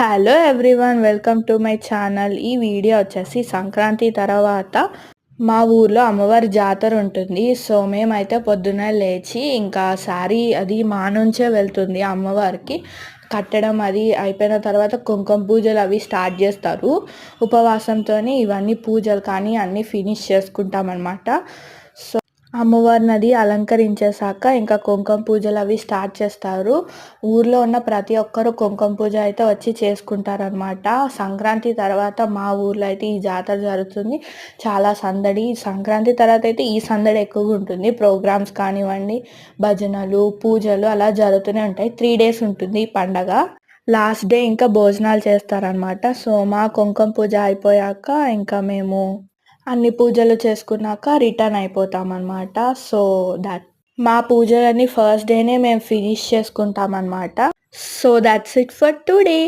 Hello everyone welcome to my channel ఈ video వచ్చేసి సంక్రాంతి తర్వాత మా ఊర్లో అమ్మవారి జాతర ఉంటుంది. సో మేమైతే పొద్దున్నే లేచి ఇంకా శారీ అది మా నుంచే వెళ్తుంది అమ్మవారికి. కట్టడం అది అయిపోయిన తర్వాత కుంకుమ పూజలు అవి స్టార్ట్ చేస్తారు. ఉపవాసంతో ఇవన్నీ పూజలు కానీ అన్నీ ఫినిష్ చేసుకుంటాం అనమాట సో అమ్మవారిని అది అలంకరించేశాక ఇంకా కుంకుమ పూజలు అవి స్టార్ట్ చేస్తారు. ఊర్లో ఉన్న ప్రతి ఒక్కరు కుంకుమ పూజ అయితే వచ్చి చేసుకుంటారనమాట సంక్రాంతి తర్వాత మా ఊర్లో అయితే ఈ జాతర జరుగుతుంది. చాలా సందడి. సంక్రాంతి తర్వాత అయితే ఈ సందడి ఎక్కువగా ఉంటుంది. ప్రోగ్రామ్స్ కానివ్వండి భజనలు పూజలు అలా జరుగుతూనే ఉంటాయి. త్రీ డేస్ ఉంటుంది ఈ పండగ. లాస్ట్ డే ఇంకా భోజనాలు చేస్తారనమాట సో మా కుంకుమ పూజ అయిపోయాక ఇంకా మేము అన్ని పూజలు చేసుకున్నాక రిటర్న్ అయిపోతాం అనమాట సో దట్ మా పూజలన్నీ ఫస్ట్ డేనే మేము ఫినిష్ చేసుకుంటాం అనమాట so that's it for today.